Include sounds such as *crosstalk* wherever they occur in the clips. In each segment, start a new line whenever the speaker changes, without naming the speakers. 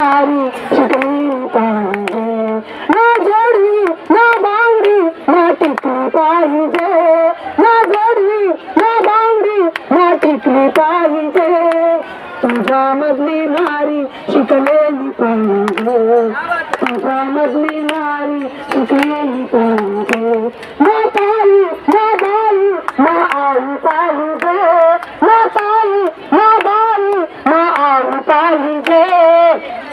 ना जोडवी ना बांगडी ना टिकली पाहिजे ना जोडवी ना बांगडी ना टिकली पाहिजे तुझ्या मधली नारी शिकलेली पाहिजे. तुझ्या मधली नारी शिकलेली पाहिजे. मा ताई मा बाई मा आई पाहिजे. मा ताई मा बाई मा आई पाहिजे.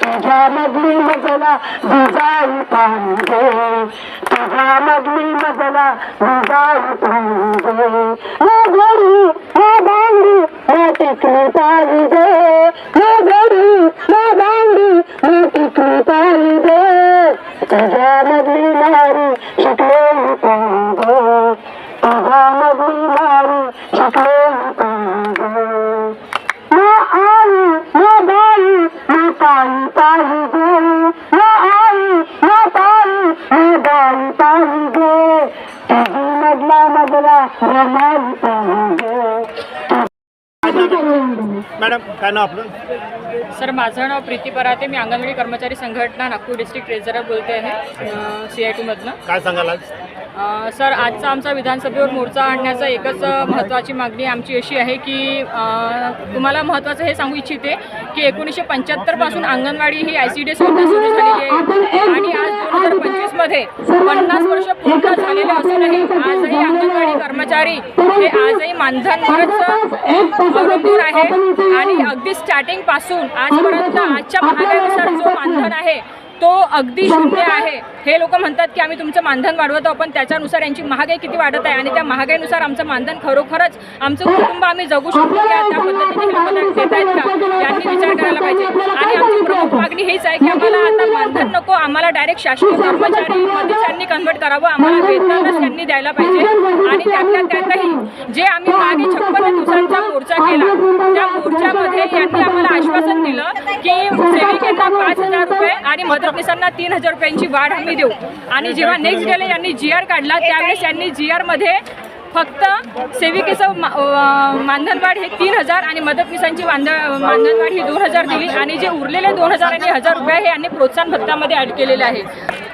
तुझ्या मधली मजला दुजाई पाहिजे. तुझ्या मधली मजला दुजाई पाहिजे. मा घडी मा बांगडी ना टिकली पाहिजे ना घडी ना बांगडी ना टिकली पाहिजे तुझ्या मधली नारी शिकलेली पाहिजे तुझ्या मधली नारी शिकलेली पाहिजे ना आई ना बाई ना ताई पाहिजे ना आई ना ताई ना बाई पाहिजे तुझी मधला मधला रमाई पाहिजे
मॅडम काय नाव आपलं?
सर माझं नाव प्रीती पराते. मी अंगणवाडी कर्मचारी संघटना नागपूर डिस्ट्रिक्ट ट्रेझरर बोलते आहे. सी आय टीमधनं
काय सांगाल आज?
अ, सर आजचा आमचा विधानसभेवर मोर्चा आणण्याचा एकच अ, महत्त्वाची मागणी आमची अशी आहे की अ, तुम्हाला महत्त्वाचं हे सांगू इच्छिते की एकोणीसशे पंच्याहत्तरपासून अंगणवाडी ही आय सी डी एस सुरू झालेली आहे. आणि आज दोन हजार पंचवीसमध्ये पन्नास वर्ष पूर्ण झालेले असूनही आजही अंगणवाडी कर्मचारी हे आजही मानधनवरच अवलंबून आहे आणि अगदी स्टार्टिंगपासून आजपर्यंत आजच्या महागाईनुसार जो मानधन आहे तो अगदी शून्य आहे हे लोक म्हणतात की आम्ही तुमचं मानधन वाढवतो पण त्याच्यानुसार यांची महागाई किती वाढत आहे? आणि त्या महागाईनुसार आमचं मानधन खरोखरच आमचं कुटुंब आम्ही जगू शकतो का त्या पद्धतीने हे लोक देत आहेत का? यांनी विचार करायला पाहिजे. आणि आमची प्रमुख मागणी हीच आहे की आम्हाला आता मानधन नको आम्हाला डायरेक्ट शासकीय कर्मचारी मध्येच कन्व्हर्ट करावं आम्हाला वेतनच त्यांनी द्यायला पाहिजे. आणि त्यातल्या त्यातही जे आम्ही मागे छप्पन्न दिवसांचा मोर्चा केला त्या मोर्चामध्ये यांनी आम्हाला आश्वासन दिलं की पाच हजार रुपये आणि मदतनीसांना तीन हजार रुपयांची वाढ आम्ही देऊ. आणि जेव्हा नेक्स्ट डेला यांनी जी आर काढला त्यावेळेस यांनी जी आरमध्ये फक्त सेविकेचं मा- मानधनवाढ हे तीन हजार आणि मदतनीसांची मानधनवाढ ही दोन हजार दिली आणि जे उरलेले दोन हजार आणि हजार रुपये हे यांनी प्रोत्साहन भत्त्यामध्ये ॲड केलेले आहे.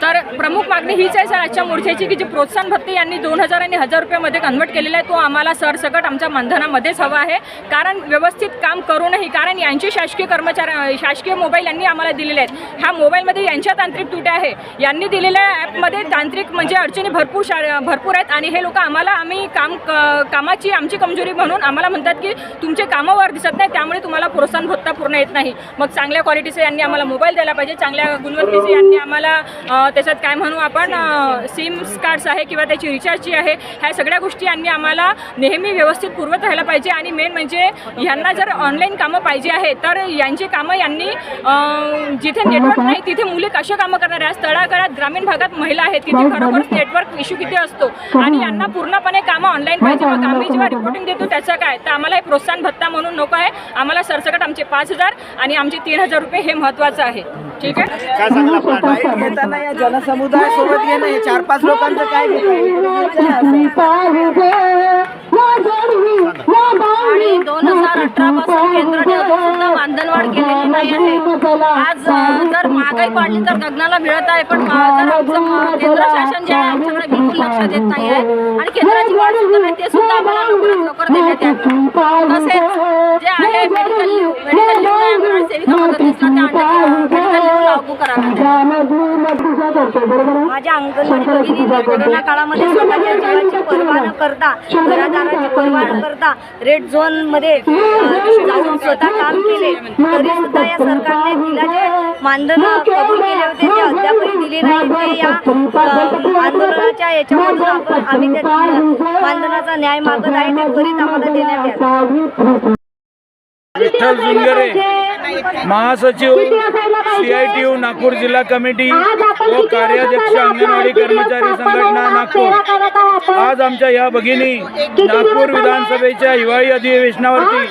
तर प्रमुख मागणी हीच आहे सर आजच्या मोर्चाची की जे प्रोत्साहन भत्ते यांनी दोन हजार आणि हजार रुपयामध्ये कन्वर्ट केलेला आहे तो आम्हाला सरसकट आमच्या मानधनामध्येच हवा आहे. कारण व्यवस्थित काम करूनही कारण यांचे शासकीय कर्मचारी शासकीय मोबाईल यांनी आम्हाला दिलेले आहेत. ह्या मोबाईलमध्ये यांच्या तांत्रिक तुट्या आहे. यांनी दिलेल्या ॲपमध्ये तांत्रिक म्हणजे अडचणी भरपूर शा भरपूर आहेत आणि हे लोक आम्हाला आम्ही काम क- कामाची आमची कमजोरी म्हणून आम्हाला म्हणतात की तुमचे कामावर दिसत नाही त्यामुळे तुम्हाला प्रोत्साहन भत्ता पूर्ण येत नाही. मग चांगल्या क्वालिटीचे यांनी आम्हाला मोबाईल द्यायला पाहिजे चांगल्या गुणवत्तेचे यांनी आम्हाला त्याच्यात काय म्हणू आपण सिम कार्ड्स आहे किंवा त्याची रिचार्ज जी आहे ह्या सगळ्या गोष्टी यांनी आम्हाला नेहमी व्यवस्थित पुरवत राहायला पाहिजे. आणि मेन म्हणजे ह्यांना जर ऑनलाईन कामं पाहिजे आहे तर यांची कामं यांनी जिथे नेटवर्क नाही तिथे मुली कशा कामं करणार आहे आज तळागाळात ग्रामीण भागात महिला आहेत तिथे खरोखरच नेटवर्क इश्यू किती असतो? आणि यांना पूर्णपणे कामं ऑनलाईन पाहिजे मग आम्ही जेव्हा रिपोर्टिंग देतो त्याचं काय? तर आम्हाला हे प्रोत्साहन भत्ता म्हणून नको आहे. आम्हाला सरसकट आमचे पाच हजार आणि आमचे तीन हजार रुपये हे महत्त्वाचं आहे. ठीक आहे?
घेताना या जनसमुदाय सोबत घेणं हे चार पाच लोकांचं काय
आणि दोन हजार अठरा पासून केंद्राने सुद्धा मानधनवाढ केलेली नाही आहे. आज जर महागाई वाढली तर गगनाला मिळत आहे पण जर आमचं केंद्र शासन जे आहे आमच्याकडे बिलकुल लक्ष देत नाही आहे. आणि केंद्राची वाढ सुद्धा नाही ते सुद्धा आम्हाला लवकरात लवकर देण्यात यावी. तसेच जे आहे मेडिकल लीव मेडिकल लीव नाही अंगणवाडी सेविका मदतनीसला त्या मेडिकल लीव लागू कराव्यात माझ्या अंगणवाडी भगिनींनी कोरोना काळामध्ये स्वतःच्या जीवाची पर्वा न करता. घरादाराची पर्वा न करता. रेड झोनमध्ये अ, जाऊन स्वतः काम केले. तरी सुद्धा या सरकारने तिला जे मानधन कबूल केले होते ते अद्यापही दिले नाही ते या आंदोलनाच्या याच्यामधून आपण आम्ही त्या मानधनाचा न्याय मागत आहे ते त्वरित आम्हाला देण्यात
विठ्ठल महासचिव C I T U Nagpur जिल्हा कमिटी व कार्याध्यक्ष अंगणवाडी कर्मचारी संघटना नागपूर. आज आमच्या या भगिनी नागपूर विधानसभेच्या हिवाळी अधिवेशनावरती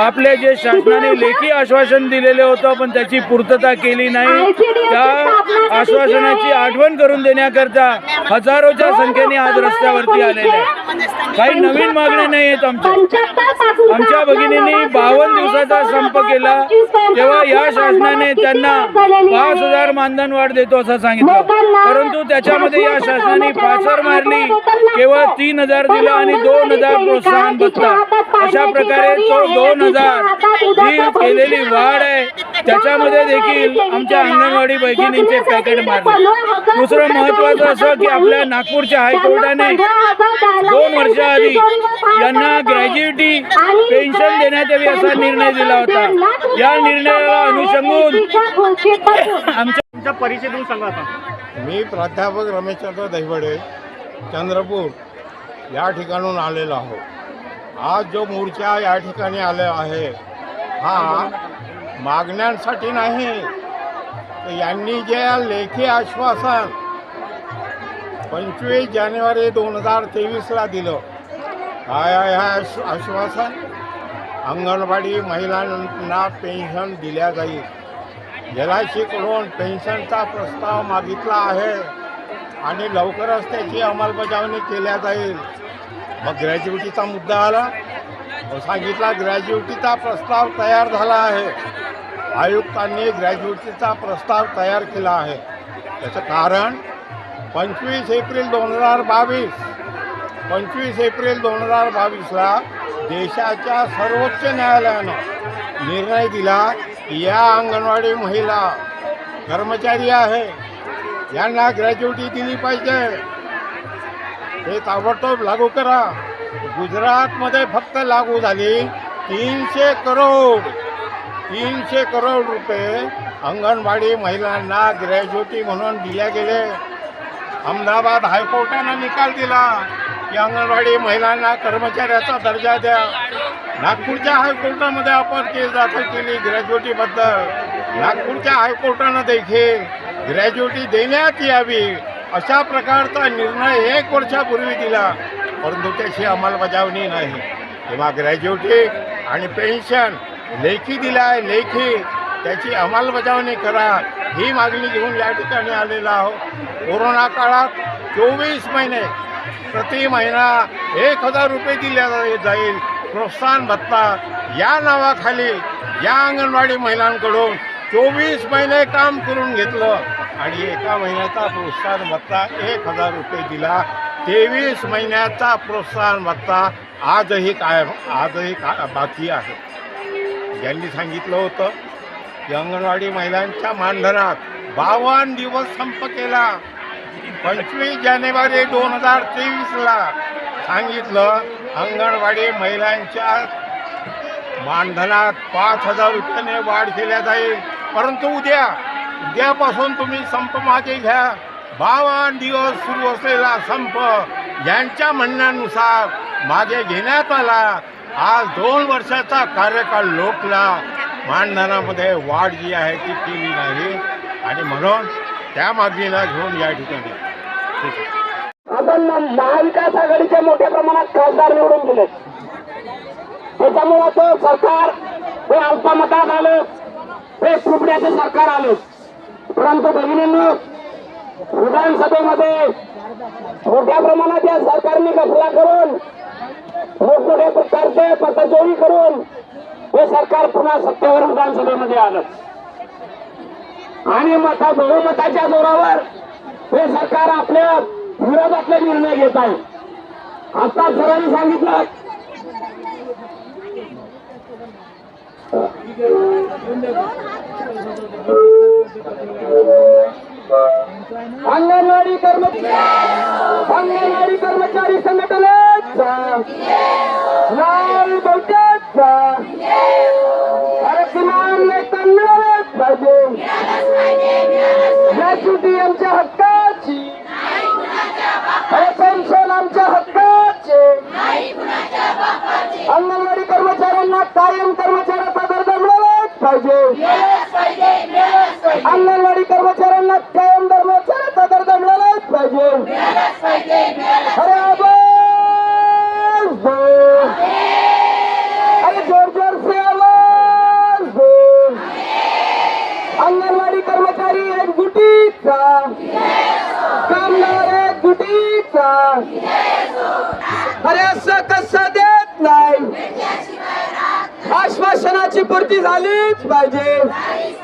आपले जे शासनाने लेखी आश्वासन दिलेले होतं पण त्याची पूर्तता केली नाही. त्या आश्वासनाची आठवण करून देण्याकरता हजारोच्या संख्येने आज रस्त्यावरती आलेले काही नवीन मागण्या नाही आहेत आमच्या. आमच्या भगिनींनी बावन्न दिवसाचा संप केला. तेव्हा या शासनाने त्यांना पाच हजार मानधन वाढ देतो असं सांगितलं. परंतु त्याच्यामध्ये या शासनाने पाचर मारली केवळ तीन हजार दिलं आणि दोन हजार प्रोत्साहन भत्ता. अशा प्रकारे तो दोन हजार ही केलेली वाढ आहे त्याच्यामध्ये देखील आमच्या अंगणवाडी भगिनींचे पॅकेट मारले. दुसरं महत्वाचं असं की आपल्या नागपूरच्या हायकोर्टाने दोन वर्षाआधी यांना ग्रॅज्युएटी पेन्शन देण्यात यावी असा निर्णय दिला होता. या निर्णयाला अनुषंगून. *laughs* आमच्या
तुमचा परिचय देऊन सांगा आता.
मी प्राध्यापक रमेशचंद्र दहिवडे चंद्रपूर या ठिकाणून आलेलो आहो. आज जो मोर्चा या ठिकाणी आले आहे हा मागण्यांसाठी नाही तर यांनी जे लेखी आश्वासन पंचवीस जानेवारी दोन हजार तेवीसला दिलं काय आहे आश्व- आश्वासन अंगणवाडी महिलांना पेन्शन दिल्या जाईल. कडून पेन्शनचा प्रस्ताव मागितला आहे आणि लवकरच त्याची अंमलबजावणी केल्या जाईल. मग ग्रॅज्युटीचा मुद्दा आला. सांगितला ग्रॅज्युएटीचा प्रस्ताव तयार झाला आहे. आयुक्तांनी ग्रॅज्युटीचा प्रस्ताव तयार केला आहे. त्याचं कारण पंचवीस एप्रिल दोन हजार बावीस. पंचवीस एप्रिल दोन हजार बावीसला देशाच्या सर्वोच्च न्यायालयानं निर्णय दिला की या अंगणवाडी महिला कर्मचारी आहे यांना ग्रॅज्युटी दिली पाहिजे. हे ताबडतोब लागू करा. गुजरातमध्ये फक्त लागू झाली तीनशे करोड तीनशे करोड रुपये अंगणवाडी महिलांना ग्रॅज्युटी म्हणून दिल्या गेले. अहमदाबाद हायकोर्टानं निकाल दिला. की अंगणवाडी महिलांना कर्मचाऱ्याचा दर्जा द्या. नागपूरच्या हायकोर्टामध्ये आपण केस दाखल केली ग्रॅज्युएटीबद्दल. नागपूरच्या हायकोर्टानं देखील ग्रॅज्युएटी देण्यात यावी अशा प्रकारचा निर्णय एक वर्षापूर्वी दिला. परंतु त्याची अंमलबजावणी नाही. तेव्हा ग्रॅज्युएटी आणि पेन्शन लेखी दिला आहे लेखी. त्याची अंमलबजावणी करा. ही मागणी घेऊन या ठिकाणी आलेला आहोत. कोरोना काळात चोवीस महिने प्रति महिना एक हजार रुपये दिल्या जाईल. प्रोत्साहन भत्ता या नावाखाली या अंगणवाडी महिलांकडून चोवीस महिने काम करून घेतलं आणि एका महिन्याचा प्रोत्साहन भत्ता एक हजार रुपये दिला. तेवीस महिन्याचा प्रोत्साहन भत्ता आजही काय आजही का बाकी आहे. ज्यांनी सांगितलं होतं की अंगणवाडी महिलांच्या मानधनात बावन्न दिवस संप केला. पंचवीस जानेवारी दोन हजार तेवीसला सांगितलं अंगणवाडी महिलांच्या मानधनात पाच हजार रुपयाने वाढ केल्या जाईल. परंतु उद्या उद्यापासून तुम्ही संप मागे घ्या. बावन दिवस सुरू असलेला संप यांच्या म्हणण्यानुसार मागे घेण्यात आला. आज दोन वर्षाचा कार्यकाळ लोटला. मानधनामध्ये वाढ जी आहे ती केली नाही. आणि म्हणून त्या मागणीला घेऊन या ठिकाणी. ठीक आहे.
आपण महाविकास आघाडीचे मोठ्या प्रमाणात खासदार निवडून दिले त्याच्यामुळं तो सरकार हे अल्पमतात आलं हे कुपड्याचे सरकार आलं. परंतु भगिनींनो विधानसभेमध्ये मोठ्या प्रमाणात या सरकारने घपला करून मोठमोठ्या प्रकारचे पतचोरी करून हे सरकार पुन्हा सत्तेवर विधानसभेमध्ये आलं. आणि मता बहुमताच्या जोरावर हे सरकार आपल्या विरोधातले निर्णय घेत आहे. आता सरांनी सांगितलं अंगणवाडी कर्मचारी अंगणवाडी कर्मचारी संघटनेचा लाल बहुत्याचा सुधी आमच्या हक्काची. हे पेन्शन आमच्या हक्का याची पूर्ती झालीच पाहिजे.